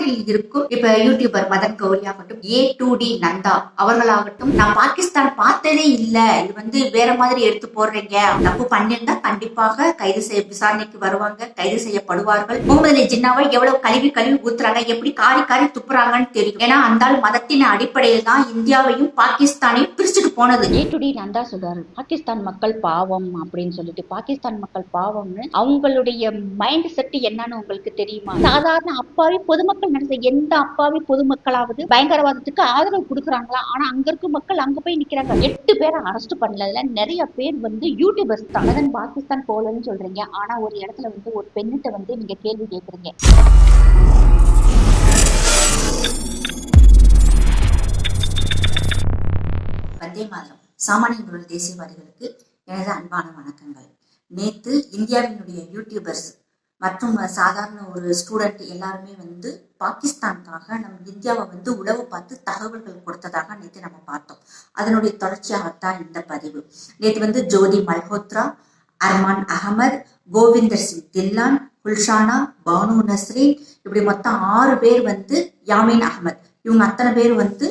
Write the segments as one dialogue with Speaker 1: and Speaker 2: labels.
Speaker 1: தமிழ்நாட்டில் இருக்கும் இப்ப யூடியூபர் மதன் கௌரி ஆகட்டும் ஏ டூ டி நந்தா அவர்களாகட்டும் நான் பாகிஸ்தான் பார்த்ததே இல்ல. இது வந்து வேற மாதிரி எடுத்து போடுறீங்க. தப்பு பண்ணிருந்தா கண்டிப்பாக கைது செய்ய விசாரணைக்கு வருவாங்க கைது செய்யப்படுவார்கள். முகமது அலி ஜின்னாவை எவ்வளவு கழுவி கழுவி ஊத்துறாங்க எப்படி காரி காரி துப்புறாங்கன்னு தெரியும். ஏன்னா அந்த மதத்தின் அடிப்படையில் தான் இந்தியாவையும் பாகிஸ்தானையும் பிரிச்சுட்டு போனது.
Speaker 2: ஏ டு டி நந்தா சொல்றாரு பாகிஸ்தான் மக்கள் பாவம் அப்படின்னு சொல்லிட்டு பாகிஸ்தான் மக்கள் பாவம்னு அவங்களுடைய மைண்ட் செட் என்னன்னு உங்களுக்கு தெரியுமா? சாதாரண அப்பாவி பொதுமக்கள் நடந்த எந்த அப்பாவி பொதுமக்களாவது பயங்கரவாதத்துக்கு ஆதரவு கொடுக்குறாங்களா? ஆனா அங்க இருக்கும் மக்கள் அங்க போய் நிக்கிறாங்க. எட்டு பேரை அரெஸ்ட் பண்ணதுல நிறைய பேர் வந்து யூடியூபர்ஸ் தான் அதன் பாகிஸ்தான் போலன்னு சொல்றீங்க. ஆனா ஒரு இடத்துல வந்து ஒரு பெண்ணிட்ட வந்து நீங்க கேள்வி கேக்குறீங்க.
Speaker 1: வந்தே மாதிரம். சாமானிய குரல் தேசியவாதிகளுக்கு எனது அன்பான வணக்கங்கள். நேத்து இந்தியாவினுடைய யூடியூபர்ஸ் மற்றும் சாதாரண ஒரு ஸ்டூடெண்ட் எல்லாருமே வந்து பாகிஸ்தானுக்காக நம்ம இந்தியாவை வந்து உளவு பார்த்து தகவல்கள் கொடுத்ததாக நேற்று நம்ம பார்த்தோம். அதனுடைய தொடர்ச்சியாகத்தான் இந்த பதிவு. நேற்று வந்து ஜோதி மல்ஹோத்ரா அர்மான் அகமது கோவிந்தர் சிங் தில்லான் குல்ஷானா பானு நஸ்ரீன் இப்படி மொத்தம் ஆறு பேர் வந்து யாமீன் அகமது. இவங்க அத்தனை பேர் வந்து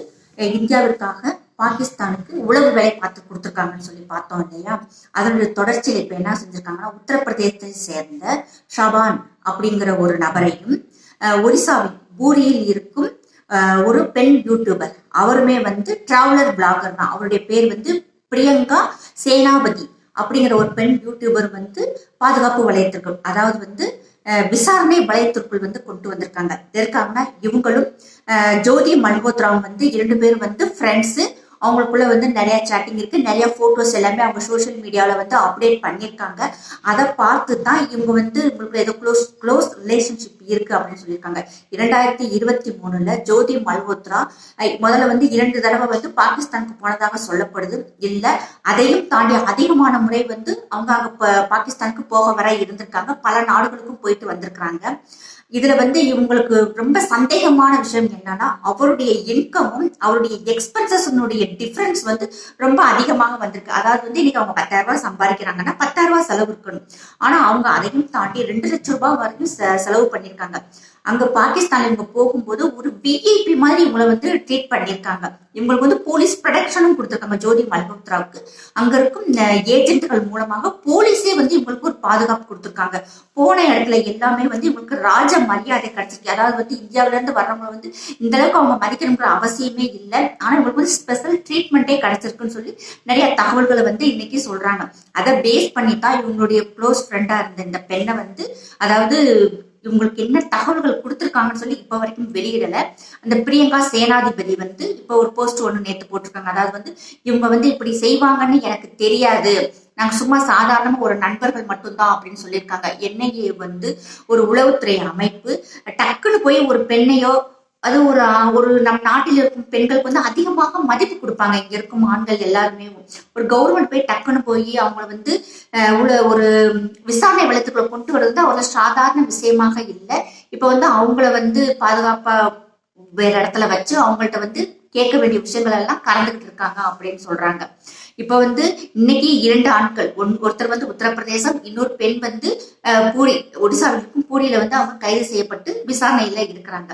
Speaker 1: இந்தியாவிற்காக பாகிஸ்தானுக்கு உளவு வேலை பார்த்து கொடுத்துருக்காங்கன்னு சொல்லி பார்த்தோம் இல்லையா? அதனுடைய தொடர்ச்சியில் இப்போ என்ன செஞ்சிருக்காங்கன்னா உத்தரப்பிரதேசத்தை சேர்ந்த ஷபான் அப்படிங்கிற ஒரு நபரையும் ஒரிசாவின் பூரியில் இருக்கும் ஒரு பெண் யூடியூபர் அவருமே வந்து டிராவலர் பிளாகர் தான். அவருடைய பேர் வந்து பிரியங்கா சேனாபதி அப்படிங்கிற ஒரு பெண் யூடியூபர் வந்து பாதுகாப்பு வளையத்திற்குள் அதாவது வந்து விசாரணை வளையத்திற்குள் வந்து கொண்டு வந்திருக்காங்க. இருக்காங்கன்னா இவங்களும் ஜோதி மல்ஹோத்ராவும் வந்து இரண்டு பேரும் வந்து ஃப்ரெண்ட்ஸு அவங்களுக்குள்ள வந்து நிறைய சேட்டிங் இருக்கு. நிறைய போட்டோஸ் எல்லாமே அவங்க சோஷியல் மீடியால வந்து அப்டேட் பண்ணியிருக்காங்க. அதை பார்த்து தான் இவங்க வந்து உங்களுக்கு ஏதோ க்ளோஸ் க்ளோஸ் ரிலேஷன்ஷிப் இருக்கு அப்படின்னு சொல்லியிருக்காங்க. இரண்டாயிரத்தி இருபத்தி மூணுல ஜோதி மல்ஹோத்ரா முதல்ல வந்து இரண்டு தடவை வந்து பாகிஸ்தானுக்கு போனதாக சொல்லப்படுது. இல்ல அதையும் தாண்டி அதிகமான முறை வந்து அவங்க அங்க பாகிஸ்தானுக்கு போக வர இருந்திருக்காங்க. பல நாடுகளுக்கும் போயிட்டு வந்திருக்காங்க இதுல வந்து இவங்களுக்கு ரொம்ப சந்தேகமான விஷயம் என்னன்னா அவருடைய இன்கமும் அவருடைய எக்ஸ்பென்சஸ்னுடைய டிஃபரன்ஸ் வந்து ரொம்ப அதிகமாக வந்திருக்கு. அதாவது வந்து இன்னைக்கு அவங்க பத்தாயிரம் ரூபாய் சம்பாதிக்கிறாங்கன்னா பத்தாயிரம் ரூபாய் செலவு இருக்கணும். ஆனா அவங்க அதையும் தாண்டி ரெண்டு லட்சம் ரூபாய் வரைக்கும் செலவு பண்ணியிருக்காங்க. அங்க பாகிஸ்தான் இவங்க போகும்போது ஒரு விஐபி மாதிரி இவங்களை வந்து ட்ரீட் பண்ணியிருக்காங்க. இவங்களுக்கு வந்து போலீஸ் ப்ரொடெக்ஷனும் கொடுத்துருக்காங்க ஜோதி மல்ஹோத்ராவுக்கு. அங்க இருக்கும் ஏஜென்ட்கள் மூலமாக போலீஸே வந்து இவங்களுக்கு ஒரு பாதுகாப்பு கொடுத்துருக்காங்க. போன இடத்துல எல்லாமே வந்து இவங்களுக்கு ராஜ மரியாதை கிடைச்சிருக்கு. அதாவது வந்து இந்தியாவில இருந்து வர்றவங்க வந்து இந்த அளவுக்கு அவங்க மதிக்கணுங்கிற அவசியமே இல்லை. ஆனா இவங்களுக்கு வந்து ஸ்பெஷல் ட்ரீட்மெண்ட்டே கிடைச்சிருக்குன்னு சொல்லி நிறைய தகவல்களை வந்து இன்னைக்கு சொல்றாங்க. அதை பேஸ் பண்ணி தான் இவங்களுடைய க்ளோஸ் ஃப்ரெண்டா இருந்த இந்த பெண்ணை வந்து அதாவது இவங்களுக்கு என்ன தகவல்கள் கொடுத்துருக்காங்கன்னு சொல்லி இப்போ வரைக்கும் வெளியிடல. அந்த பிரியங்கா சேனாதிபதி வந்து இப்போ ஒரு போஸ்ட் ஒன்று நேற்று போட்டிருக்காங்க. அதாவது வந்து இவங்க வந்து இப்படி செய்வாங்கன்னு எனக்கு தெரியாது. நாங்க சும்மா சாதாரணமா ஒரு நண்பர்கள் மட்டும்தான் அப்படின்னு சொல்லியிருக்காங்க. என்ஐஏ வந்து ஒரு உளவுத்துறை அமைப்பு டக்குன்னு போய் ஒரு பெண்ணையோ அது ஒரு ஒரு நம் நாட்டில் இருக்கும் பெண்களுக்கு வந்து அதிகமாக மதிப்பு கொடுப்பாங்க. இங்க இருக்கும் ஆண்கள் எல்லாருமே. ஒரு கவர்மெண்ட் போய் டக்குன்னு போய் அவங்கள வந்து உள்ள ஒரு விசாரணை வளத்துக்குள்ள கொண்டு வர்றது அவங்க சாதாரண விஷயமாக இல்லை. இப்போ வந்து அவங்கள வந்து பாதுகாப்பா வேற இடத்துல வச்சு அவங்கள்ட்ட வந்து கேட்க வேண்டிய விஷயங்கள் எல்லாம் கலந்துகிட்டு இருக்காங்க அப்படின்னு சொல்றாங்க. இப்ப வந்து இன்னைக்கு இரண்டு ஆண்கள். ஒன் ஒருத்தர் வந்து உத்தரப்பிரதேசம் இன்னொரு பெண் வந்து பூரி ஒடிசாவில் இருக்கும் பூரியில வந்து அவங்க கைது செய்யப்பட்டு விசாரணையில இருக்கிறாங்க.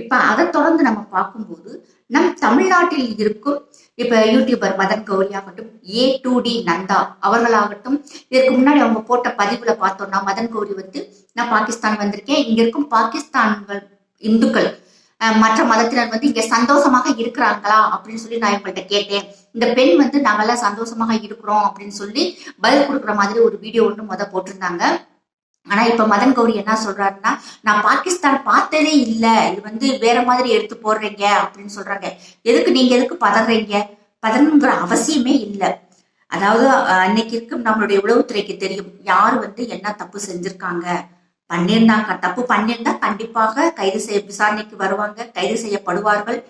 Speaker 1: இப்ப அதை தொடர்ந்து நம்ம பார்க்கும்போது நம் தமிழ்நாட்டில் இருக்கும் இப்ப யூடியூபர் மதன் கௌரி ஆகட்டும் ஏ டூ டி நந்தா அவர்களாகட்டும் இதற்கு முன்னாடி அவங்க போட்ட பதிவுல பார்த்தோம்னா மதன் கௌரி வந்து நான் பாகிஸ்தான் வந்திருக்கேன். இங்க இருக்கும் பாகிஸ்தான்கள் இந்துக்கள் மற்ற மதத்தினர் வந்து இங்க சந்தோஷமாக இருக்கிறாங்களா அப்படின்னு சொல்லி நான் இவங்கள்ட்ட கேட்டேன். இந்த பெண் வந்து நாங்கெல்லாம் சந்தோஷமாக இருக்கிறோம். அப்படின்னு சொல்லி பதில் கொடுக்குற மாதிரி ஒரு வீடியோ ஒன்று முத போட்டிருந்தாங்க. ஆனா இப்ப மதன் கௌரி என்ன சொல்றாருன்னா நான் பாகிஸ்தான் பார்த்ததே இல்ல. இது வந்து வேற மாதிரி எடுத்து போடுறீங்க அப்படின்னு சொல்றாங்க. எதுக்கு நீங்க எதுக்கு பதறீங்க? பதறணுங்கிற அவசியமே இல்லை. அதாவது அன்னைக்கு இருக்கும் நம்மளுடைய உளவுத்துறைக்கு தெரியும். யார் வந்து என்ன தப்பு செஞ்சிருக்காங்க? பண்ணியிருந்தாங்க தப்பு பண்ணியிருந்தா கண்டிப்பாக கைது செய்ய விசாரணைக்கு வருவாங்க கைது செய்யப்படுவார்கள்.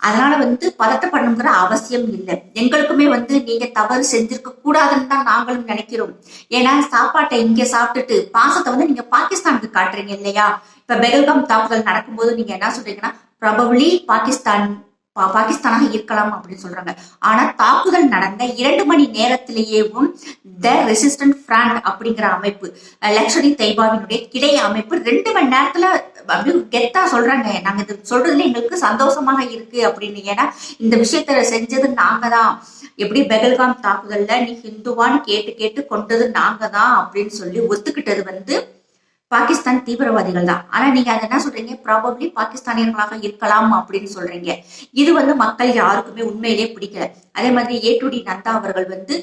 Speaker 1: அதனால வந்து பதட்டப்படணுங்கிற அவசியம் இல்லை. எங்களுக்குமே வந்து நீங்க தவறு செஞ்சிருக்க கூடாதுன்னு தான் நாங்களும் நினைக்கிறோம். ஏன்னா சாப்பாட்டை இங்க சாப்பிட்டுட்டு பாசத்தை வந்து நீங்க பாகிஸ்தானுக்கு காட்டுறீங்க இல்லையா? இப்ப பெகல்காம் தாக்குதல் நடக்கும்போது நீங்க என்ன சொல்றீங்கன்னா ப்ராபப்ளி பாகிஸ்தான் பாகிஸ்தானாக இருக்கலாம் அப்படின்னு சொல்றாங்க. ஆனா தாக்குதல் நடந்த இரண்டு மணி நேரத்திலேயேவும் த ரெசிஸ்டன்ட் பிராண்ட் அப்படிங்கிற அமைப்பு லக்ஷரி தைபாவினுடைய கிடை அமைப்பு ரெண்டு மணி நேரத்துல அப்படியே கெத்தா சொல்றாங்க. நாங்க இது சொல்றதுல எங்களுக்கு சந்தோஷமாக இருக்கு அப்படின்னு. ஏன்னா இந்த விஷயத்த செஞ்சது நாங்க தான் எப்படி பெகல்காம் தாக்குதல்ல நீ ஹிந்துவான்னு கேட்டு கேட்டு கொண்டது நாங்க தான் அப்படின்னு சொல்லி ஒத்துக்கிட்டது வந்து பாகிஸ்தான் தீவிரவாதிகள் தான். ஆனா நீங்க அதை என்ன சொல்றீங்க? ப்ராபப்ளி பாகிஸ்தானியர்களாக இருக்கலாம் அப்படின்னு சொல்றீங்க. இது வந்து மக்கள் யாருக்குமே உண்மையிலேயே பிடிக்கல. அதே மாதிரி ஏ டு டி நந்தா அவர்கள் வந்து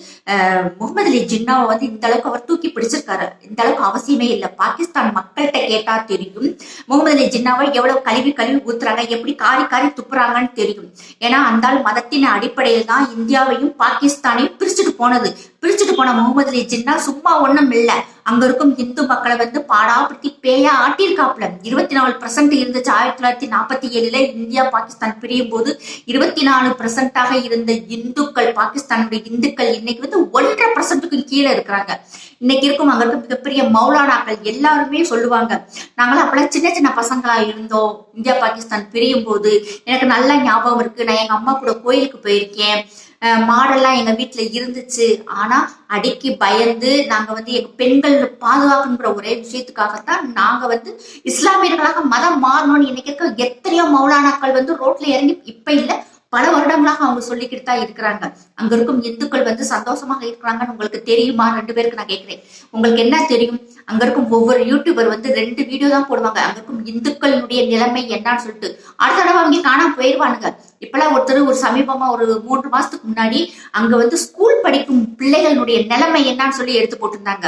Speaker 1: முகமது அலி ஜின்னாவை வந்து இந்த அளவுக்கு அவர் தூக்கி பிடிச்சிருக்காரு. இந்த அளவுக்கு அவசியமே இல்லை. பாகிஸ்தான் மக்கள்கிட்ட கேட்டா தெரியும் முகமது அலி ஜின்னாவை எவ்வளவு கழுவி கழுவி ஊத்துறாங்க எப்படி காரி காரி துப்புறாங்கன்னு தெரியும். ஏன்னா அந்த மதத்தின் அடிப்படையில் தான் இந்தியாவையும் பாகிஸ்தானையும் பிரிச்சுட்டு போனது. பிரிச்சுட்டு போன முகமது அலி ஜின்னா சும்மா ஒண்ணும் இல்ல. அங்க இருக்கும் இந்து மக்களை வந்து பாடாப்படுத்தி பேயா ஆட்டியிருக்காப்ல இருபத்தி நாலு பர்சன்ட் இருந்துச்சு ஆயிரத்தி தொள்ளாயிரத்தி நாற்பத்தி ஏழுல இந்தியா பாகிஸ்தான் பிரியும் போது இருபத்தி நாலு பர்சன்டாக இருந்த இந்துக்கள் பாகிஸ்தானுடைய இந்துக்கள் இன்னைக்கு வந்து ஒன்றரை பர்சன்ட்டுக்கும் கீழே இருக்கிறாங்க. இன்னைக்கு இருக்கும் அங்க இருக்க மிகப்பெரிய மௌலானாக்கள் எல்லாருமே சொல்லுவாங்க நாங்களாம் அப்பெல்லாம் சின்ன சின்ன பசங்களா இருந்தோம். இந்தியா பாகிஸ்தான் பிரியும் போது எனக்கு நல்லா ஞாபகம் இருக்கு. நான் எங்க அம்மா கூட கோயிலுக்கு போயிருக்கேன். மாடெல்லாம் எங்க வீட்டுல இருந்துச்சு. ஆனா அடிக்கி பயந்து நாங்க வந்து எங்க பெண்கள் பாதுகாக்கணுங்கிற ஒரே விஷயத்துக்காகத்தான் நாங்க வந்து இஸ்லாமியர்களாக மதம் மாறணும்னு இன்னைக்கு இருக்க எத்தனையோ மௌலானாக்கள் வந்து ரோட்ல இறங்கி இப்ப இல்ல பல வருடங்களாக அவங்க சொல்லிக்கிட்டு தான் இருக்கிறாங்க. அங்க இருக்கும் இந்துக்கள் வந்து சந்தோஷமாக இருக்கிறாங்கன்னு உங்களுக்கு தெரியுமா? ரெண்டு பேருக்கு நான் கேட்கிறேன். உங்களுக்கு என்ன தெரியும்? அங்க இருக்கும் ஒவ்வொரு யூடியூபர் வந்து ரெண்டு வீடியோ தான் போடுவாங்க. அங்க இருக்கும் இந்துக்களுடைய நிலைமை என்னன்னு சொல்லிட்டு. அடுத்த தடவை அவங்க காணாம போயிருவானுங்க. இப்பெல்லாம் ஒருத்தர் ஒரு சமீபமா ஒரு மூன்று மாசத்துக்கு முன்னாடி அங்க வந்து ஸ்கூல் படிக்கும் பிள்ளைகளுடைய நிலைமை என்னன்னு சொல்லி எடுத்து போட்டிருந்தாங்க.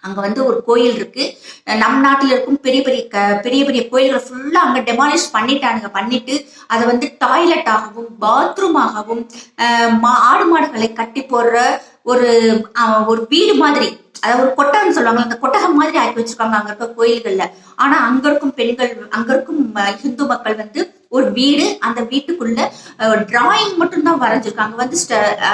Speaker 1: அங்க வந்து ஒரு கோயில் இருக்கு. நம் நாட்டுல இருக்கும் பெரிய பெரிய க- பெரிய பெரிய கோயில்களை ஃபுல்லா அங்க டெமாலிஷ் பண்ணிட்டானுங்க. பண்ணிட்டு அதை வந்து டாய்லெட் ஆகவும் பாத்ரூம் ஆகவும் மா- ஆடு மாடுகளை கட்டி போடுற ஒரு ஒரு வீடு மாதிரி. அதாவது ஒரு கொட்டகம் சொல்லுவாங்க அந்த கொட்டகம் மாதிரி ஆக்கி வச்சிருக்காங்க அங்க இருக்க கோயில்கள்ல. ஆனா அங்க இருக்கும் பெண்கள் அங்க இருக்கும் ஹிந்து இந்து மக்கள் வந்து ஒரு வீடு அந்த வீட்டுக்குள்ள டிராயிங் மட்டும் தான் வரைஞ்சிருக்காங்க. வந்து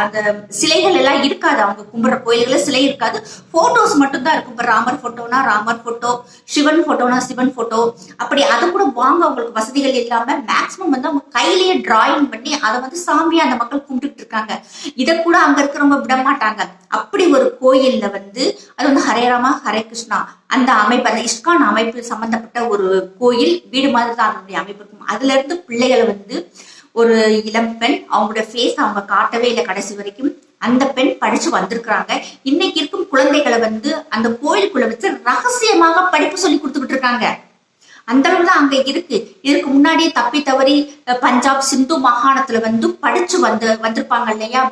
Speaker 1: அந்த சிலைகள் எல்லாம் இருக்காது. அவங்க கும்பிடுற கோயில்கள சிலை இருக்காது. போட்டோஸ் மட்டும் தான் இருக்கும் ராமர் போட்டோனா ராமர் போட்டோ சிவன் போட்டோனா சிவன் போட்டோ அப்படி அதை கூட வாங்க அவங்களுக்கு வசதிகள் இல்லாம மேக்சிமம் வந்து அவங்க கையிலேயே டிராயிங் பண்ணி அதை வந்து சாமியா அந்த மக்கள் கும்பிட்டுட்டு இருக்காங்க. இதை கூட அங்க இருக்கிறவங்க விட மாட்டாங்க அப்படி ஒரு கோயில்ல வந்து அது வந்து ஹரே ராமா ஹரே கிருஷ்ணா. அந்த அமைப்பு அந்த இஸ்கான் அமைப்பு சம்பந்தப்பட்ட ஒரு கோயில் வீடு மாதிரி தான் அதனுடைய அமைப்பு இருக்கும். அதுல இருந்து பிள்ளைகளை வந்து ஒரு இளம் பெண் அவங்களோட ஃபேஸ் அவங்க காட்டவே இல்லை கடைசி வரைக்கும். அந்த பெண் படிச்சு வந்திருக்கிறாங்க. இன்னைக்கு இருக்கும் குழந்தைகளை வந்து அந்த கோயிலுக்குள்ள வச்சு ரகசியமாக படிப்பு சொல்லி கொடுத்துக்கிட்டு இருக்காங்க. அந்த அளவு தான் அங்க இருக்கு. இதுக்கு முன்னாடியே தப்பி தவறி பஞ்சாப் சிந்து மாகாணத்துல வந்து படிச்சு வந்து வந்திருப்பாங்க இல்லையா?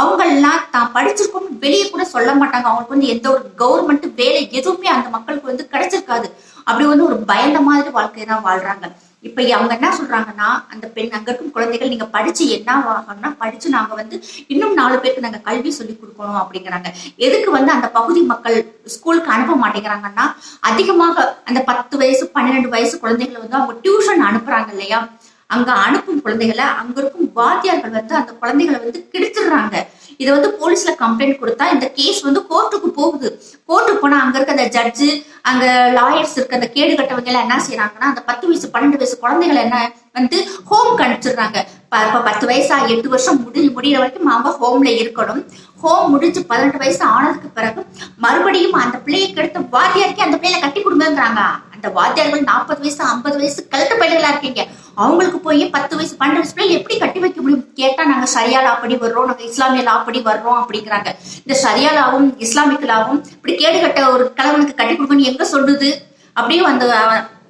Speaker 1: அவங்க எல்லாம் தான் படிச்சிருக்கோம் வெளியே கூட சொல்ல மாட்டாங்க. அவங்களுக்கு வந்து எந்த ஒரு கவர்மெண்ட் வேலை எதுவுமே அந்த மக்களுக்கு வந்து கிடைச்சிருக்காது. அப்படி வந்து ஒரு பயந்த மாதிரி வாழ்க்கையை தான் வாழ்றாங்க. இப்ப அவங்க என்ன சொல்றாங்கன்னா அந்த பெண் அங்க இருக்கும் குழந்தைகள் நீங்க படிச்சு என்ன ஆகணும்னா படிச்சு நாங்க வந்து இன்னும் நாலு பேருக்கு நாங்க கல்வி சொல்லி கொடுக்கணும் அப்படிங்கிறாங்க. எதுக்கு வந்து அந்த பகுதி மக்கள் ஸ்கூலுக்கு அனுப்ப மாட்டேங்கிறாங்கன்னா அதிகமாக அந்த பத்து வயசு பன்னிரெண்டு வயசு குழந்தைகளை வந்து அவங்க டியூஷன் அனுப்புறாங்க இல்லையா? அங்க அனுப்பும் குழந்தைகளை அங்க இருக்கும் வாத்தியார்கள் வந்து அந்த குழந்தைகளை வந்து கெடுத்துடுறாங்க இதை வந்து போலீஸ்ல கம்ப்ளைண்ட் கொடுத்தா இந்த கேஸ் வந்து கோர்ட்டுக்கு போகுது. கோர்ட்டுக்கு போனா அங்க இருக்க அந்த ஜட்ஜு அங்க லாயர்ஸ் இருக்க அந்த கேடு கட்டவங்க எல்லாம் என்ன செய்யறாங்கன்னா அந்த பத்து வயசு பன்னெண்டு வயசு குழந்தைகளை என்ன வந்து ஹோம் அனுப்பிச்சிடுறாங்க. பத்து வயசா எட்டு வருஷம் முடிஞ்சு முடிகிற வரைக்கும் அவங்க ஹோம்ல இருக்கணும். ஹோம் முடிஞ்சு பதினெட்டு வயசு ஆனதுக்கு பிறகு மறுபடியும் அந்த பிள்ளையை கெடுத்த வாத்தியாருக்கே அந்த பிள்ளைய கட்டி கொடுங்கங்கிறாங்க. அந்த வாத்தியார்கள் நாற்பது வயசு ஐம்பது வயசு கலட்டு பயிர்களா இருக்கீங்க. அவங்களுக்கு போய் பத்து வயசு பன்னெண்டு வயசு பிள்ளை எப்படி கட்டி வைக்க முடியும்? கேட்டா நாங்க சரியா லா வர்றோம் நாங்க இஸ்லாமிய லா வர்றோம் அப்படிங்கிறாங்க. இந்த சரியா லாவும் இஸ்லாமிக் லாவும் இப்படி கேடு கட்ட ஒரு கலவனுக்கு கட்டி கொடுக்கணும் எங்க சொல்லுது? அப்படியே அந்த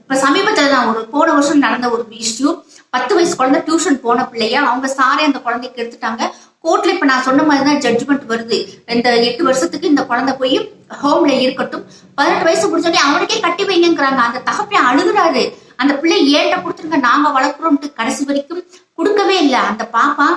Speaker 1: இப்ப சமீபத்துல தான் ஒரு போன வருஷம் நடந்த ஒரு இஷ்யூ பத்து வயசு குழந்தை டியூஷன் போன பிள்ளைய? அவங்க சாரே அந்த குழந்தைக்கு எடுத்துட்டாங்க. கோர்ட்ல இப்ப நான் சொன்ன மாதிரி தான் ஜட்ஜ்மெண்ட் வருது. இந்த எட்டு வருஷத்துக்கு இந்த குழந்தை போய் ஹோம்ல இருக்கட்டும். பதினெட்டு வயசு முடிஞ்சோடனே அவனுக்கே கட்டி வைங்கிறாங்க அந்த தகப்பை அழுகுறாரு? அந்த பிள்ளை ஏன்ட்ட கொடுத்துருங்க? நாங்க வளர்க்குறோம்ட்டு கடைசி வரைக்கும் கொடுக்கவே இல்லை. அந்த பாப்பா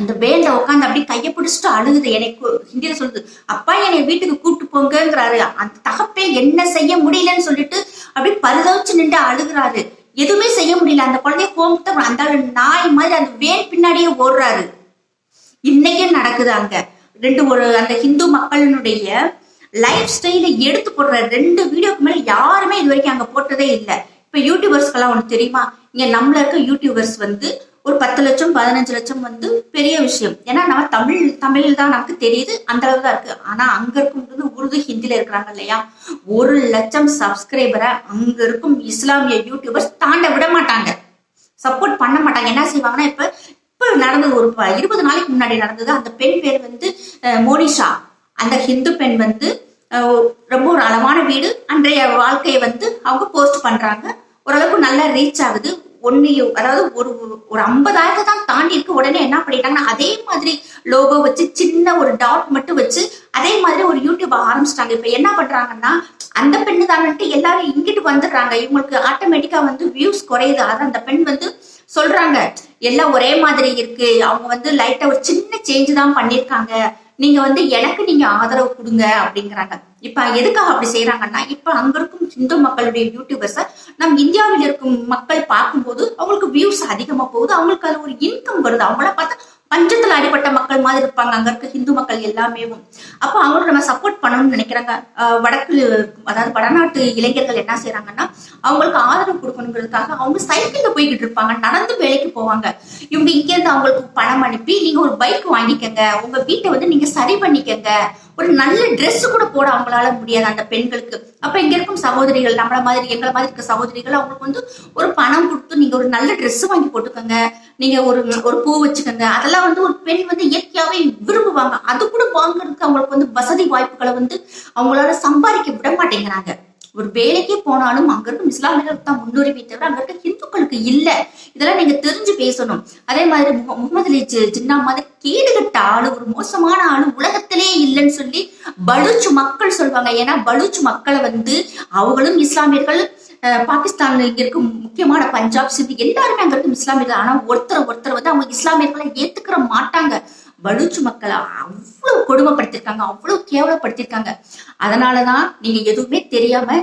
Speaker 1: அந்த வேன்ல உட்காந்து அப்படியே கையை பிடிச்சிட்டு அழுகுது. எனக்கு ஹிந்தியில சொல்லுது அப்பா என்னை வீட்டுக்கு கூப்பிட்டு போங்கிறாரு அந்த தகப்பே என்ன செய்ய முடியலன்னு சொல்லிட்டு அப்படியே பரிதவிச்சு நின்று அழுகுறாரு. எதுவுமே செய்ய முடியல. அந்த குழந்தைய கோமுத்த அந்த நாய் மாதிரி அந்த வேன் பின்னாடியே ஓடுறாரு. இன்னைக்கே நடக்குது அங்க? ரெண்டு ஒரு அந்த ஹிந்து மக்களினுடைய லைஃப் ஸ்டைலை எடுத்து போடுற ரெண்டு வீடியோக்கு மேல யாருமே இது வரைக்கும் அங்க போட்டதே இல்லை. இப்ப யூடியூபர்ஸ்க்கெல்லாம் ஒன்று தெரியுமா? இங்க நம்மள இருக்க யூடியூபர்ஸ் வந்து ஒரு பத்து லட்சம் பதினஞ்சு லட்சம் வந்து பெரிய விஷயம். ஏன்னா நம்ம தமிழ் தமிழ் தான் நமக்கு தெரியுது அந்த அளவு தான் இருக்கு. ஆனா அங்க இருக்கும் உருது ஹிந்தில இருக்கிறாங்க இல்லையா? ஒரு லட்சம் சப்ஸ்கிரைபரை அங்க இருக்கும் இஸ்லாமிய யூடியூபர்ஸ் தாண்ட விட மாட்டாங்க. சப்போர்ட் பண்ண மாட்டாங்க. என்ன செய்வாங்கன்னா இப்ப இப்ப நடந்தது ஒரு ப- இருபது நாளைக்கு முன்னாடி நடந்தது அந்த பெண் பேர் வந்து மோனிஷா. அந்த ஹிந்து பெண் வந்து ரொம்ப ஒரு அளவான வீடு அன்றைய வாழ்க்கையை வந்து அவங்க போஸ்ட் பண்றாங்க. ஓரளவுக்கு நல்லா ரீச் ஆகுது. ஒன்னு அதாவது ஒரு ஒரு ஐம்பதாயிரத்தை தான் தாண்டி இருக்கு உடனே என்ன பண்ணிட்டாங்கன்னா அதே மாதிரி லோகோ வச்சு சின்ன ஒரு டாட் மட்டும் வச்சு அதே மாதிரி ஒரு யூடியூப் ஆரம்பிச்சிட்டாங்க. இப்ப என்ன பண்றாங்கன்னா அந்த பெண்ணு தான்ட்டு எல்லாரும் இங்கிட்டு வந்துடுறாங்க. இவங்களுக்கு ஆட்டோமேட்டிக்கா வந்து வியூஸ் குறையுது. அதான் அந்த பெண் வந்து சொல்றாங்க. எல்லாம் ஒரே மாதிரி இருக்கு. அவங்க வந்து லைட்டா ஒரு சின்ன சேஞ்ச் தான் பண்ணிருக்காங்க நீங்க வந்து எனக்கு நீங்க ஆதரவு கொடுங்க அப்படிங்கிறாங்க. இப்ப எதுக்காக அப்படி செய்யறாங்கன்னா இப்ப அங்க இருக்கும் இந்து மக்களுடைய யூடியூபர்ஸை நம் இந்தியாவில் இருக்கும் மக்கள் பார்க்கும்போது அவங்களுக்கு வியூஸ் அதிகமா போகுது. அவங்களுக்கு அது ஒரு இன்கம் வருது. அவங்கள பார்த்தா பஞ்சத்துல அடிப்பட்ட மக்கள் மாதிரி இருப்பாங்க. அங்க இருக்க ஹிந்து மக்கள் எல்லாமே. அப்போ அவங்களுக்கு நம்ம சப்போர்ட் பண்ணணும்னு நினைக்கிறாங்க. வடக்கு அதாவது வடநாட்டு இளைஞர்கள் என்ன செய்யறாங்கன்னா அவங்களுக்கு ஆதரவு கொடுக்கணுங்கிறதுக்காக அவங்க சைக்கிள்ல போய்கிட்டு இருப்பாங்க. நடந்து வேலைக்கு போவாங்க. இவங்க இங்க இருந்து அவங்களுக்கு பணம் அனுப்பி நீங்க ஒரு பைக் வாங்கிக்கங்க. உங்க வீட்டை வந்து நீங்க சரி பண்ணிக்கங்க. ஒரு நல்ல ட்ரெஸ் கூட போட அவங்களால முடியாது அந்த பெண்களுக்கு. அப்ப இங்க இருக்கும் சகோதரிகள் நம்மள மாதிரி எங்களை மாதிரி இருக்க சகோதரிகள் அவங்களுக்கு வந்து ஒரு பணம் கொடுத்து நீங்க ஒரு நல்ல ட்ரெஸ் வாங்கி போட்டுக்கோங்க. நீங்க ஒரு ஒரு பூ வச்சுக்கோங்க. அதெல்லாம் வந்து ஒரு பெண் வந்து இயற்கையாவே விரும்புவாங்க. அது கூட வாங்குறதுக்கு அவங்களுக்கு வந்து வசதி வாய்ப்புகளை வந்து அவங்களால சம்பாதிக்க விட மாட்டேங்கிறாங்க. ஒரு வேலைக்கே போனாலும் அங்க இருக்கும் இஸ்லாமியர்களுக்கு தான் முன்னுரிமை தவிர அங்க இருக்க ஹிந்துக்களுக்கு இல்ல. இதெல்லாம் நீங்க தெரிஞ்சு பேசணும். அதே மாதிரி முகமது அலி ஜின்னா மாதிரி கேடுகட்ட ஆளு ஒரு மோசமான ஆளு உலகத்திலே இல்லைன்னு சொல்லி பலூச் மக்கள் சொல்லுவாங்க ஏன்னா பலூச் மக்களை வந்து அவங்களும் இஸ்லாமியர்கள் பாகிஸ்தான்ல இங்க இருக்கும் முக்கியமான பஞ்சாப் சிந்தி எல்லாருமே அங்க இருக்கும் இஸ்லாமியர்கள். ஆனா ஒருத்தர் ஒருத்தர் வந்து அவங்க இஸ்லாமியர்களை ஏத்துக்கிற மாட்டாங்க. பலூச் மக்களை அவ்வளவு கொடுமைப்படுத்திருக்காங்க அவ்வளவு கேவலப்படுத்திருக்காங்க. அதனாலதான் நீங்க எதுவுமே தெரியாம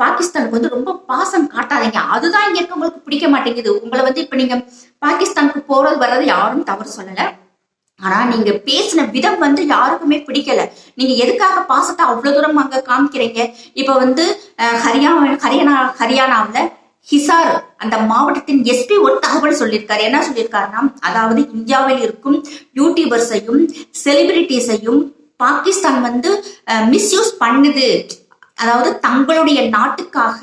Speaker 1: பாகிஸ்தானுக்கு வந்து ரொம்ப பாசம் காட்டாதீங்க. அதுதான் இங்க இருக்கவங்களுக்கு பிடிக்க மாட்டேங்குது. உங்களை வந்து இப்ப நீங்க பாகிஸ்தானுக்கு போறது வர்றது யாரும் தவறு சொல்லல. ஆனா நீங்க பேசின விதம் வந்து யாருக்குமே பிடிக்கல. நீங்க எதுக்காக பாசத்தை அவ்வளவு தூரம் அங்க காமிக்கிறீங்க? இப்ப வந்து ஹரியானா ஹரியானா ஹரியானாவுல ஹிசார் அந்த மாவட்டத்தின் எஸ்பி ஒரு தகவல் சொல்லியிருக்காரு. என்ன சொல்லியிருக்காருன்னா அதாவது இந்தியாவில் இருக்கும் யூடியூபர்ஸையும் செலிபிரிட்டிஸையும் பாகிஸ்தான் வந்து மிஸ்யூஸ் பண்ணுது. அதாவது தங்களுடைய நாட்டுக்காக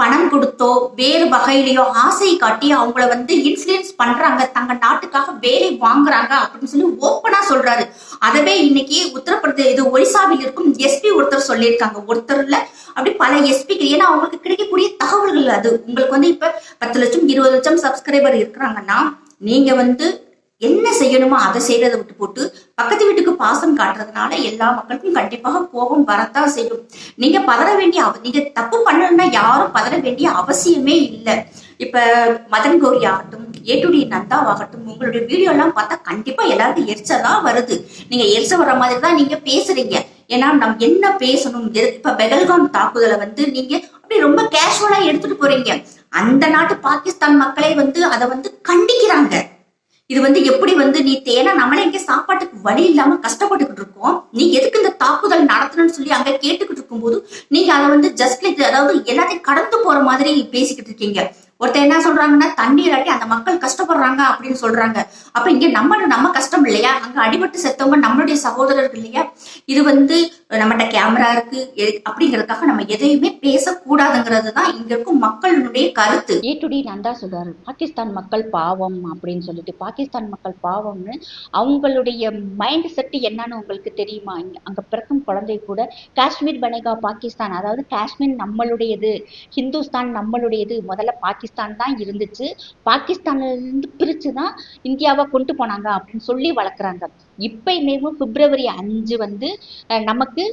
Speaker 1: பணம் கொடுத்தோ வேறு வகையிலையோ ஆசை காட்டி அவங்கள வந்து இன்ஃப்ளூயன்ஸ் பண்றாங்க. தங்க நாட்டுக்காக வேலை வாங்குறாங்க அப்படின்னு சொல்லி ஓப்பனா சொல்றாரு. அதவே இன்னைக்கு உத்தரப்பிரதே இது ஒரிசாவில் இருக்கும் எஸ்பி ஒருத்தர் சொல்லியிருக்காங்க. ஒருத்தர்ல அப்படி பல எஸ்பிக்கு ஏன்னா அவங்களுக்கு கிடைக்கக்கூடிய தகவல்கள் அது. உங்களுக்கு வந்து இப்ப பத்து லட்சம் இருபது லட்சம் சப்ஸ்கிரைபர் இருக்கிறாங்கன்னா நீங்க வந்து என்ன செய்யணுமோ அதை செய்யறதை விட்டு போட்டு பக்கத்து வீட்டுக்கு பாசம் காட்டுறதுனால எல்லா மக்களுக்கும் கண்டிப்பாக கோபம் வரத்தான் செய்யும். நீங்க பதற வேண்டிய அவ- நீங்க தப்பு பண்ணணும்னா யாரும் பதற வேண்டிய அவசியமே இல்லை. இப்ப மதன் கௌரி ஆகட்டும் ஏட்டுடி நந்தாவாகட்டும் உங்களுடைய வீடியோ எல்லாம் பார்த்தா கண்டிப்பா எல்லாருக்கும் எரிச்சல் தான் வருது. நீங்க எரிச்ச வர மாதிரி தான் நீங்க பேசுறீங்க. ஏன்னா நம்ம என்ன பேசணும்? இப்ப பெகல்காம் தாக்குதலை வந்து நீங்க அப்படி ரொம்ப கேஷுவலா எடுத்துட்டு போறீங்க. அந்த நாட்டு பாகிஸ்தான் மக்களே வந்து அதை வந்து கண்டிக்கிறாங்க. இது வந்து எப்படி வந்து நீ தேனா நம்மளே இங்க சாப்பாட்டுக்கு வழி இல்லாம கஷ்டப்பட்டுக்கிட்டு இருக்கோம். நீ எதுக்கு இந்த தாக்குதல் நடத்தணும்னு சொல்லி அங்க கேட்டுக்கிட்டு இருக்கும்போது நீங்க அதை வந்து ஜஸ்ட் லைக் அதாவது எல்லாத்தையும் கடந்து போற மாதிரி பேசிக்கிட்டு இருக்கீங்க. ஒருத்தர் என்ன சொல்றாங்கன்னா தண்ணி இல்லாட்டி அந்த மக்கள் கஷ்டப்படுறாங்க அப்படின்னு சொல்றாங்க. அப்ப இங்க நம்ம நம்ம கஷ்டம் இல்லையா? அங்க அடிபட்டு செத்தவங்க நம்மளுடைய சகோதரர்கள் இல்லையா? இது வந்து நம்மகிட்ட கேமரா இருக்கு. அப்படிங்கறதுக்காக நம்ம எதையுமே பேசக்கூடாதுங்கிறது தான் இங்க இருக்கும் மக்களுடைய கருத்து.
Speaker 2: ஏ டு நந்தா சொல்றாரு பாகிஸ்தான் மக்கள் பாவம் அப்படின்னு சொல்லிட்டு. பாகிஸ்தான் மக்கள் பாவம்னு அவங்களுடைய மைண்ட் செட் என்னன்னு உங்களுக்கு தெரியுமா? அங்க பிறக்கும் குழந்தை கூட காஷ்மீர் பனேகா பாகிஸ்தான் அதாவது காஷ்மீர் நம்மளுடையது ஹிந்துஸ்தான் நம்மளுடையது முதல்ல பாகிஸ்தான் தான் இருந்துச்சு. பாகிஸ்தான்ல இருந்து பிரிச்சு தான் இந்தியாவை கொண்டு போனாங்க அப்படின்னு சொல்லி வளர்க்குறாங்க. இப்பயுமேவும் பிப்ரவரி அஞ்சு வந்து நமக்கு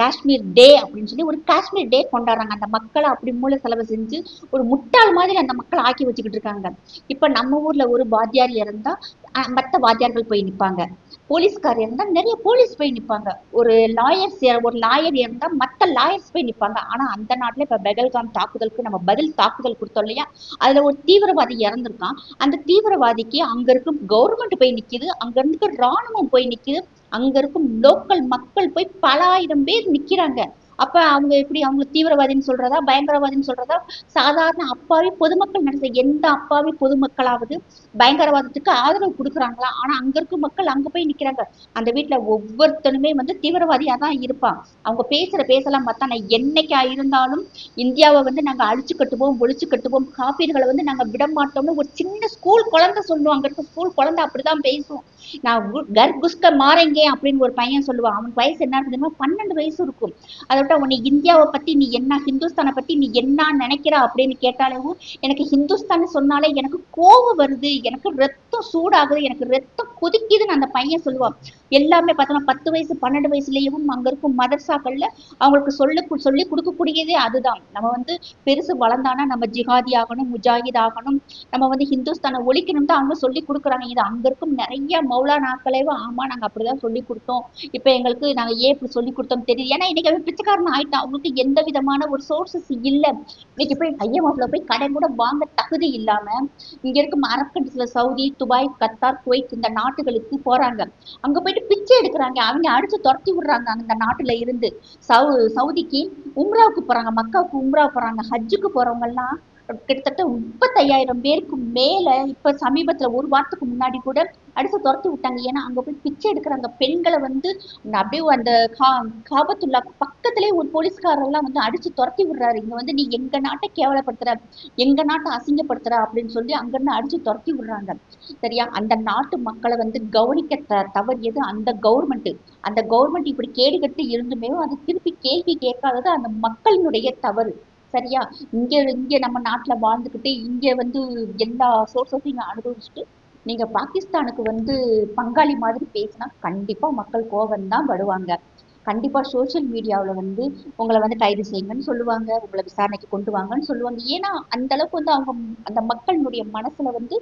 Speaker 2: காஷ்மீர் டே அப்படின்னு சொல்லி ஒரு காஷ்மீர் டே கொண்டாடுறாங்க. அந்த மக்களை அப்படி மூல செலவு செஞ்சு ஒரு முட்டாள் மாதிரி அந்த மக்கள் ஆக்கி வச்சுக்கிட்டு இருக்காங்க. இப்போ நம்ம ஊர்ல ஒரு வாத்தியார் இறந்தா மற்ற வாத்தியார்கள் போய் நிற்பாங்க போலீஸ்கார் இருந்தால் நிறைய போலீஸ் போய் நிற்பாங்க ஒரு லாயர்ஸ் ஒரு லாயர் இருந்தால் மற்ற லாயர்ஸ் போய் நிற்பாங்க ஆனால் அந்த நாட்டில் இப்போ பெகல்காம் தாக்குதலுக்கு நம்ம பதில் தாக்குதல் கொடுத்தோம் இல்லையா? அதில் ஒரு தீவிரவாதி இறந்துருக்கான். அந்த தீவிரவாதிக்கு அங்கே இருக்கும் கவர்மெண்ட் போய் நிற்கிது அங்கே இருக்க ராணுவம் போய் நிற்கிது அங்கே இருக்கும் லோக்கல் மக்கள் போய் பல ஆயிரம் பேர் நிற்கிறாங்க அப்ப அவங்க எப்படி அவங்க தீவிரவாதின்னு சொல்றதா பயங்கரவாதின்னு சொல்றதா? சாதாரண அப்பாவி பொதுமக்கள் நடத்த எந்த அப்பாவி பொதுமக்களாவது பயங்கரவாதத்துக்கு ஆதரவு கொடுக்குறாங்களா? ஆனா அங்க இருக்கும் மக்கள் அங்க போய் நிக்கிறாங்க. அந்த வீட்டுல ஒவ்வொருத்தனுமே வந்து தீவிரவாதியா தான் இருப்பான். அவங்க பேசுற பேசலாம் பார்த்தா நான் என்னைக்கா இருந்தாலும் இந்தியாவை வந்து நாங்க அழிச்சு கட்டுவோம் ஒழிச்சு கட்டுவோம் காப்பீடுகளை வந்து நாங்க விட மாட்டோம்னு ஒரு சின்ன ஸ்கூல் குழந்தை சொல்லுவோம் அங்க இருக்க ஸ்கூல் குழந்தை அப்படிதான் பேசும். நான் கர்குஸ்க கர் மாறேங்க அப்படின்னு ஒரு பையன் சொல்லுவான். அவனுக்கு வயசு என்ன இருக்குதுன்னா பன்னெண்டு வயசு இருக்கும். அதை விட்ட உன்னை இந்தியாவை பத்தி நீ என்ன ஹிந்துஸ்தானை பத்தி நீ என்ன நினைக்கிற அப்படின்னு கேட்டாலேவும் எனக்கு ஹிந்துஸ்தான் சொன்னாலே எனக்கு கோவம் வருது. எனக்கு ரத்தம் சூடாகுது எனக்கு ரத்தம் கொதிக்குதுன்னு அந்த பையன் சொல்லுவான். எல்லாமே பார்த்தோம்னா பத்து வயசு பன்னெண்டு வயசுலயும் அங்க இருக்கும் மதர்சாக்கள்ல அவங்களுக்கு சொல்ல சொல்லி கொடுக்கக்கூடியதே அதுதான். நம்ம வந்து பெருசு வளர்ந்தானா நம்ம ஜிஹாதி ஆகணும் முஜாஹித் ஆகணும். நம்ம வந்து ஹிந்துஸ்தானை ஒழிக்கணும் தான் அவங்க சொல்லி கொடுக்குறாங்க. இது அங்க இருக்கும் நிறைய மௌலானாக்களேவும் ஆமா நாங்க அப்படிதான் சொல்லி கொடுத்தோம். இப்ப எங்களுக்கு நாங்க ஏன் இப்படி சொல்லி கொடுத்தோம் தெரியுது ஏன்னா இன்னைக்கு அவன் பிச்சைக்காரன் ஆயிட்டான். அவங்களுக்கு எந்த விதமான ஒரு சோர்சஸ் இல்ல. இன்னைக்கு போய் ஐஎம்எஃப்ல போய் கடை கூட வாங்க தகுதி இல்லாம இங்க இருக்கும் அரபு கண்ட்ரிஸ்ல சவுதி துபாய் கத்தார் குவைத் இந்த நாட்டுகளுக்கு போறாங்க. அங்க போயிட்டு பிச்சை எடுக்கிறாங்க. அவங்க அடிச்சு துரத்தி விடுறாங்க அந்த நாட்டுல இருந்து. சவு சவுதிக்கு உம்ராவுக்கு போறாங்க மக்காவுக்கு உம்ரா போறாங்க ஹஜ்ஜுக்கு போறவங்க எல்லாம் கிட்டத்தட்ட முப்பத்தையாயிரம் பேருக்கு மேல இப்ப சமீபத்துல ஒரு வாரத்துக்கு முன்னாடி கூட அடித்து துரத்தி விட்டாங்க. ஏன்னா அங்க போய் பிச்சை எடுக்கிறாங்க பெண்களை வந்து அப்படியே அந்த கா காபத்துல்லா பக்கத்துலேயே ஒரு போலீஸ்காரெல்லாம் வந்து அடிச்சு துரத்தி விடுறாரு. இங்க வந்து நீ எங்க நாட்டை கேவலப்படுத்துற எங்க நாட்டை அசிங்கப்படுத்துற அப்படின்னு சொல்லி அங்க இருந்து அடிச்சு துரத்தி விடுறாங்க. சரியா? அந்த நாட்டு மக்களை வந்து கவனிக்க த தவறியது அந்த கவர்மெண்ட் அந்த கவர்மெண்ட் இப்படி கேடு கட்டு இருந்துமே அது திருப்பி கேள்வி கேட்காதது அந்த மக்களினுடைய தவறு. சரியா? இங்க இங்க நம்ம நாட்டுல வாழ்ந்துக்கிட்டு இங்க வந்து எல்லா சோர்ஸஸையும் அனுபவிச்சுட்டு நீங்க பாகிஸ்தானுக்கு வந்து பங்காளி மாதிரி பேசினா கண்டிப்பா மக்கள் கோபம் தான் படுவாங்க. கண்டிப்பா சோஷியல் மீடியாவில் வந்து உங்களை வந்து கைது செய்யுங்கன்னு சொல்லுவாங்க உங்களை விசாரணைக்கு கொண்டு வாங்கன்னு சொல்லுவாங்க. ஏன்னா அந்த அளவுக்கு வந்து அவங்க அந்த மக்களினுடைய மனசுல வந்து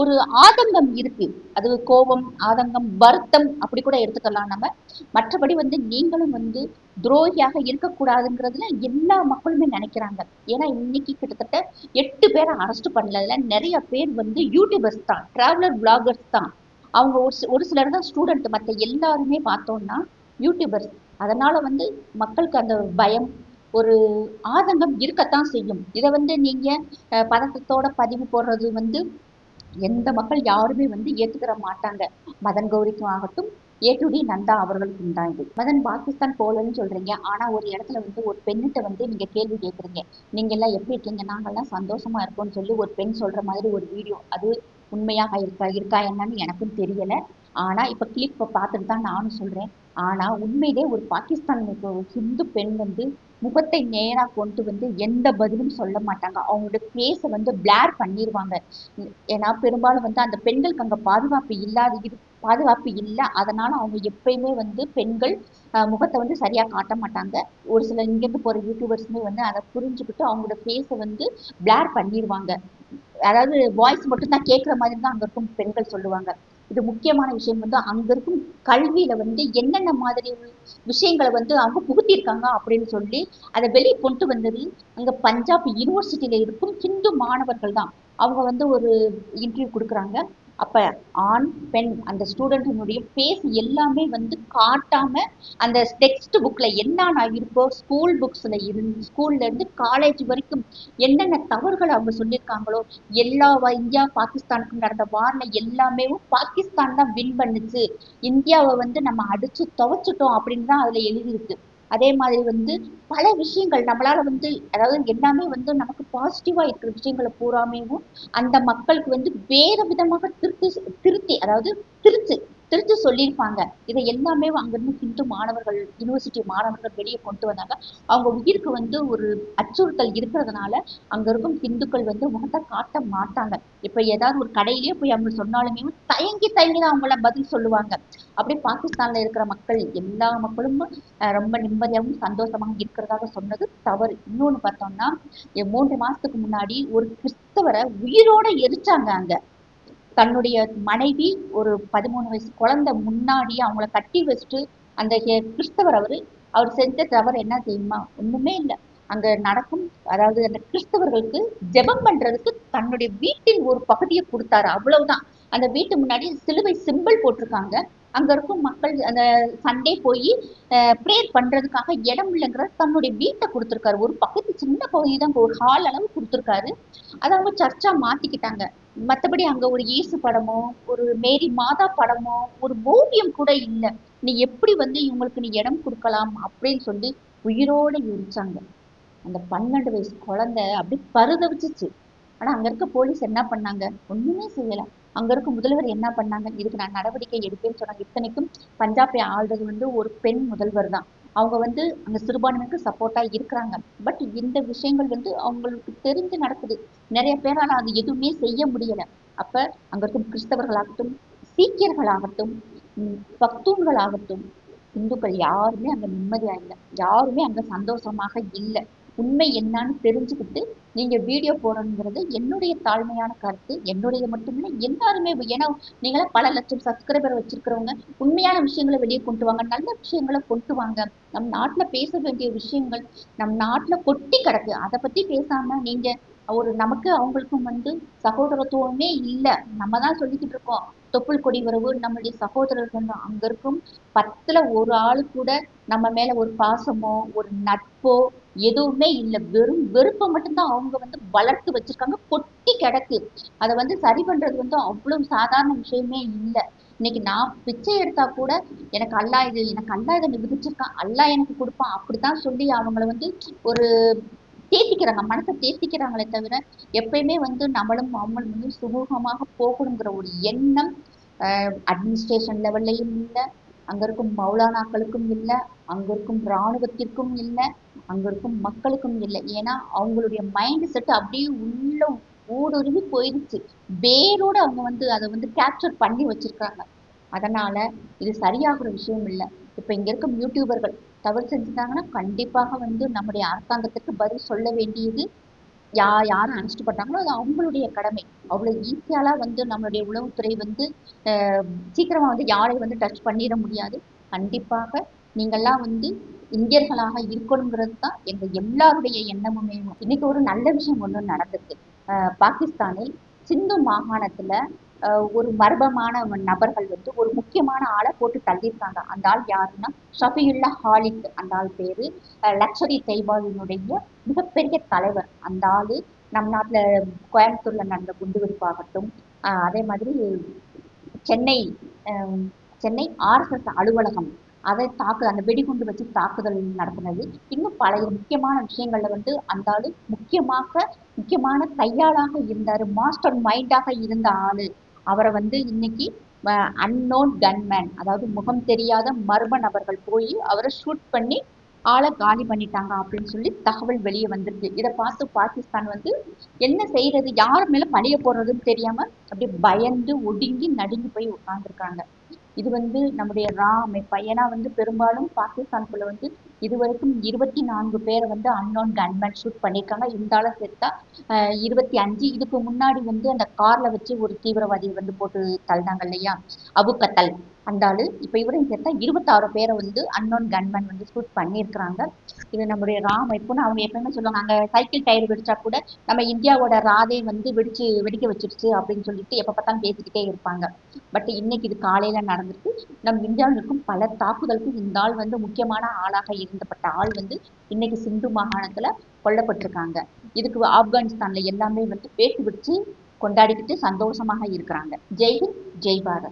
Speaker 2: ஒரு ஆதங்கம் இருக்கு. அது கோபம் ஆதங்கம் வருத்தம் அப்படி கூட எடுத்துக்கலாம் நம்ம. மற்றபடி வந்து நீங்களும் வந்து துரோகியாக இருக்கக்கூடாதுங்கிறதுல எல்லா மக்களுமே நினைக்கிறாங்க. ஏன்னா இன்னைக்கு கிட்டத்தட்ட எட்டு பேரை அரெஸ்ட் பண்ணலதுல நிறைய பேர் வந்து யூடியூபர்ஸ் தான் டிராவலர் பிளாகர்ஸ் தான். அவங்க ஒரு ஒரு சிலர் தான் ஸ்டூடெண்ட் மற்ற எல்லாருமே பார்த்தோம்னா யூடியூபர்ஸ் அதனால வந்து மக்களுக்கு அந்த பயம் ஒரு ஆதங்கம் இருக்கத்தான் செய்யும். இதை வந்து நீங்க அஹ், பதட்டத்தோட பதிவு போடுறது வந்து எந்த மக்கள் யாருமே வந்து ஏற்றுக்கிற மாட்டாங்க. மதன் கௌரிக்கும் ஆகட்டும் ஏ நந்தா அவர்களுக்கும் தான் இது. மதன் பாகிஸ்தான் போகலன்னு சொல்றீங்க. ஆனா ஒரு இடத்துல வந்து ஒரு பெண்ணிட்ட வந்து நீங்க கேள்வி கேட்குறீங்க நீங்க எல்லாம் எப்படி இருக்கீங்க? நாங்கெல்லாம் சந்தோஷமா இருக்கோம்னு சொல்லி ஒரு பெண் சொல்ற மாதிரி ஒரு வீடியோ அது உண்மையாக இருக்கா இருக்கா என்னன்னு எனக்கும் தெரியல. ஆனா இப்ப கிளிப்பை பார்த்துட்டு தான் நானும் சொல்றேன். ஆனா உண்மையிலே ஒரு பாகிஸ்தான் ஹிந்து பெண் வந்து முகத்தை நேரா கொண்டு வந்து எந்த பதிலும் சொல்ல மாட்டாங்க. அவங்களோட ஃபேஸை வந்து பிளேர் பண்ணிடுவாங்க ஏன்னா பெரும்பாலும் வந்து அந்த பெண்களுக்கு அங்க பாதுகாப்பு இல்லாத பாதுகாப்பு இல்லை. அதனால அவங்க எப்பயுமே வந்து பெண்கள் முகத்தை வந்து சரியா காட்ட மாட்டாங்க. ஒரு சில இங்கேருந்து போற யூடியூபர்ஸுமே வந்து அதை புரிஞ்சுக்கிட்டு அவங்களோட ஃபேஸை வந்து பிளேர் பண்ணிடுவாங்க அதாவது வாய்ஸ் மட்டும் தான் கேட்குற மாதிரி தான் அங்க இருக்கும் பெண்கள் சொல்லுவாங்க. இது முக்கியமான விஷயம் வந்து அங்க இருக்கும் கல்வியில வந்து என்னென்ன மாதிரி விஷயங்களை வந்து அவங்க புகுத்திருக்காங்க அப்படின்னு சொல்லி அதை வெளியே கொண்டு வந்தது அங்க பஞ்சாப் யூனிவர்சிட்டியில இருக்கும் ஹிந்து மாணவர்கள் தான். அவங்க வந்து ஒரு இன்டர்வியூ கொடுக்குறாங்க. அப்ப ஆண் பெண் அந்த ஸ்டூடெண்ட்டினுடைய ஃபேஸ் எல்லாமே வந்து காட்டாம அந்த டெக்ஸ்ட் புக்ல என்னென்ன இருக்கோ ஸ்கூல் புக்ஸ்ல இருந்து ஸ்கூல்ல இருந்து காலேஜ் வரைக்கும் என்னென்ன தவறுகள் அவங்க சொல்லியிருக்காங்களோ எல்லா இந்தியா பாகிஸ்தானுக்கும் நடந்த வார்ல எல்லாமே பாகிஸ்தான் தான் வின் பண்ணுச்சு. இந்தியாவை வந்து நம்ம அடிச்சு துவைச்சிட்டோம் அப்படின்னு தான் அதுல எழுதியிருக்கு. அதே மாதிரி வந்து பல விஷயங்கள் நம்மளால வந்து அதாவது எல்லாமே வந்து நமக்கு பாசிட்டிவா இருக்கிற விஷயங்களை பூராமேவும் அந்த மக்களுக்கு வந்து வேற விதமாக திருத்தி திருத்தி அதாவது திருத்து தெரிஞ்சு சொல்லியிருப்பாங்க. இதை எல்லாமே அங்கிருந்து ஹிந்து மாணவர்கள் யூனிவர்சிட்டி மாணவர்கள் வெளியே கொண்டு வந்தாங்க. அவங்க உயிருக்கு வந்து ஒரு அச்சுறுத்தல் இருக்கிறதுனால அங்க இருக்கும் ஹிந்துக்கள் வந்து முகத்தை காட்ட மாட்டாங்க. இப்ப ஏதாவது ஒரு கடையிலேயே போய் அவங்க சொன்னாலுமே தயங்கி தயங்கி தான் அவங்கள பதில் சொல்லுவாங்க. அப்படியே பாகிஸ்தான்ல இருக்கிற மக்கள் எல்லா மக்களும் அஹ், ரொம்ப நிம்மதியாகவும் சந்தோஷமாகவும் இருக்கிறதாக சொன்னது தவறு. இன்னொன்னு பார்த்தோம்னா மூன்று மாசத்துக்கு முன்னாடி ஒரு கிறிஸ்தவரை உயிரோட எரிச்சாங்க அங்க. தன்னுடைய மனைவி ஒரு பதிமூணு வயசு குழந்தை முன்னாடி அவங்கள கட்டி வச்சுட்டு அந்த கிறிஸ்தவர் அவரு அவர் செஞ்ச தவறு என்ன தெரியுமா? ஒண்ணுமே இல்லை. அங்க நடக்கும் அதாவது அந்த கிறிஸ்தவர்களுக்கு ஜெபம் பண்றதுக்கு தன்னுடைய வீட்டின் ஒரு பகுதியை கொடுத்தாரு. அவ்வளவுதான். அந்த வீட்டு முன்னாடி சிலுவை சிம்பிள் போட்டிருக்காங்க. அங்க இருக்கும் மக்கள் அந்த சண்டே போய் ப்ரேயர் பண்றதுக்காக இடம் இல்லைங்கிற தன்னுடைய வீட்டை கொடுத்துருக்காரு. ஒரு பக்கத்து சின்ன பகுதி தான் ஒரு ஹால் அளவு கொடுத்துருக்காரு. அதை அவங்க சர்ச்சா மாத்திக்கிட்டாங்க. மற்றபடி அங்க ஒரு இயேசு படமோ ஒரு மேரி மாதா படமோ ஒரு ஓவியம் கூட இல்லை. நீ எப்படி வந்து இவங்களுக்கு நீ இடம் கொடுக்கலாம் அப்படின்னு சொல்லி உயிரோட எரிச்சாங்க. அந்த பன்னெண்டு வயசு குழந்தை அப்படியே பரிதவிச்சிச்சு. ஆனா அங்க இருக்க போலீஸ் என்ன பண்ணாங்க? ஒண்ணுமே செய்யல. அங்க இருக்க முதல்வர் என்ன பண்ணாங்க? இதுக்கு நான் நடவடிக்கை எடுப்பேன்னு சொன்னாங்க. இத்தனைக்கும் பஞ்சாபை ஆள்றது வந்து ஒரு பெண் முதல்வர் தான். அவங்க வந்து அந்த சிறுபான்மைக்கு சப்போர்ட்டா இருக்கிறாங்க. பட் இந்த விஷயங்கள் வந்து அவங்களுக்கு தெரிஞ்சு நடக்குது. நிறைய பேரால் அது எதுவுமே செய்ய முடியல. அப்ப அங்க இருக்கும் கிறிஸ்தவர்களாகட்டும் சீக்கியர்களாகட்டும் பக்தூன்களாகட்டும் இந்துக்கள் யாருமே அங்க நிம்மதியா இல்லை. யாருமே அங்க சந்தோஷமாக இல்லை. உண்மை என்னன்னு தெரிஞ்சுக்கிட்டு நீங்க வீடியோ போடணுங்கிறது என்னுடைய தாழ்மையான கருத்து. என்னுடைய மட்டுமில்லை எல்லாருமே ஏன்னா நீங்களாம் பல லட்சம் சப்ஸ்கிரைபர் வச்சிருக்கிறவங்க உண்மையான விஷயங்களை வெளியே கொண்டு வாங்க. நல்ல விஷயங்களை கொண்டு வாங்க. நம் நாட்டில் பேச வேண்டிய விஷயங்கள் நம் நாட்டில் கொட்டி கிடக்கு. அதை பத்தி பேசாம நீங்க ஒரு நமக்கு அவங்களுக்கும் வந்து சகோதரத்துவமே இல்லை. நம்ம தான் சொல்லிக்கிட்டு இருக்கோம். தொப்புள் கொடி உறவு நம்மளுடைய சகோதரர்கள் தான். அங்க இருக்கும் பத்துல ஒரு ஆள் கூட நம்ம மேல ஒரு பாசமோ ஒரு நட்போ எதுவுமே இல்லை. வெறும் வெறுப்பை மட்டும்தான் அவங்க வந்து வளர்த்து வச்சிருக்காங்க. கொட்டி கிடக்கு. அதை வந்து சரி பண்றது வந்து அவ்வளவு சாதாரண விஷயமே இல்லை. இன்னைக்கு நான் பிச்சை எடுத்தா கூட எனக்கு அல்லா இது எனக்கு அல்லா இதை விதிச்சிருக்கான் அல்லா எனக்கு கொடுப்பான். அப்படித்தான் சொல்லி அவங்கள வந்து ஒரு தேத்திக்கிறாங்க. மனசை தேத்திக்கிறாங்களே தவிர எப்பயுமே வந்து நம்மளும் அவங்களும் வந்து சுமூகமாக போகணுங்கிற ஒரு எண்ணம் அட்மினிஸ்ட்ரேஷன் லெவல்லையும் இல்லை. அங்கிருக்கும் மௌலானாக்களுக்கும் இல்லை அங்கிருக்கும் இராணுவத்திற்கும் இல்லை அங்கிருக்கும் மக்களுக்கும் இல்லை. ஏன்னா அவங்களுடைய மைண்ட் செட் அப்படியே உள்ள ஊடுருவி போயிடுச்சு வேரோடு அவங்க வந்து அதை வந்து கேப்சர் பண்ணி வச்சிருக்காங்க. அதனால இது சரியாகிற விஷயம் இல்லை. இப்போ இங்கே இருக்கும் யூடியூபர்கள் தவறு செஞ்சுட்டாங்கன்னா கண்டிப்பாக வந்து நம்முடைய அரசாங்கத்துக்கு பதில் சொல்ல வேண்டியது யா யாரும் அனுப்பிச்சிட்டு பண்றாங்களோ அது அவங்களுடைய கடமை. அவ்வளவு ஈஸியாலாம் வந்து நம்மளுடைய உளவுத்துறை வந்து சீக்கிரமா வந்து யாரையும் வந்து டச் பண்ணிட முடியாது. கண்டிப்பாக நீங்கள்லாம் வந்து இந்தியர்களாக இருக்கணுங்கிறது தான் எங்க எல்லாருடைய எண்ணமுமே. இன்னைக்கு ஒரு நல்ல விஷயம் ஒன்று நடந்திருக்கு. பாகிஸ்தானில் சிந்து மாகாணத்துல ஒரு மர்மமான நபர்கள் வந்து ஒரு முக்கியமான ஆளை போட்டு தள்ளியிருக்காங்க. அந்த ஆள் யாருன்னா ஷஃபியுல்லா ஹாலிக் அந்த ஆள் பேரு. லக்ஷரி தெய்வாவினுடைய மிகப்பெரிய தலைவர். அந்த ஆளு நம் நாட்டுல கோயம்புத்தூர்ல நடந்த குண்டுவெடிப்பாகட்டும் அதே மாதிரி சென்னை சென்னை ஆர்எஸ்எஸ் அலுவலகம் அதை தாக்கு அந்த வெடிகுண்டு வச்சு தாக்குதல் நடத்தினது. இன்னும் பல முக்கியமான விஷயங்கள்ல வந்து அந்த ஆளு முக்கியமாக முக்கியமான கையாளாக இருந்தாரு மாஸ்டர் மைண்டாக இருந்த ஆளு. அவரை வந்து இன்னைக்கு அன்னோன் கன்மேன் அதாவது முகம் தெரியாத மர்ம நபர்கள் போய் அவரை ஷூட் பண்ணி ஆளை காலி பண்ணிட்டாங்க அப்படின்னு சொல்லி தகவல் வெளியே வந்திருக்கு இதை பார்த்து பாகிஸ்தான் வந்து என்ன செய்யறது யார் மேல பழிய போடுறதுன்னு தெரியாம அப்படியே பயந்து ஒடுங்கி நடுங்கி போய் உட்கார்ந்துருக்காங்க. இது வந்து நம்முடைய ரா அமைப்பு ஏன்னா வந்து பெரும்பாலும் பாகிஸ்தானுக்குள்ள வந்து இதுவரைக்கும் இருபத்தி நான்கு பேரை வந்து அன்னோன் கன்மேன் ஷூட் பண்ணியிருக்காங்க. இருந்தாலும் சேர்த்தா இருபத்தி அஞ்சு. இதுக்கு முன்னாடி வந்து அந்த கார்ல வச்சு ஒரு தீவிரவாதியை வந்து போட்டு தள்ளினாங்க இல்லையா? அபு கத்தல். அந்த ஆளு. இப்போ இவரையும் சேர்த்தா இருபத்தாறு பேரை வந்து அன்னோன் கன்மேன் வந்து ஷூட் பண்ணியிருக்கிறாங்க. இது நம்முடைய ராம் எப்போன்னு அவங்க எப்பவுமே சொல்லுவாங்க. அங்கே சைக்கிள் டயர் வெடிச்சா கூட நம்ம இந்தியாவோட ராதே வந்து வெடிச்சு வெடிக்க வச்சிருச்சு அப்படின்னு சொல்லிட்டு எப்போ பார்த்தாலும் பேசிக்கிட்டே இருப்பாங்க. பட் இன்னைக்கு இது காலையில நடந்திருக்கு. நம் இந்தியாவில் இருக்கும் பல தாக்குதலுக்கும் இந்த ஆள் வந்து முக்கியமான ஆளாக இருக்கு இருந்தப்பட்ட ஆள் வந்து இன்னைக்கு சிந்து மாகாணத்துல கொல்லப்பட்டிருக்காங்க. இதுக்கு ஆப்கானிஸ்தான்ல எல்லாமே வந்து பேட்டு வச்சு கொண்டாடிக்கிட்டு சந்தோஷமாக இருக்கிறாங்க. ஜெய்ஹிந்த் ஜெய் பாரத்.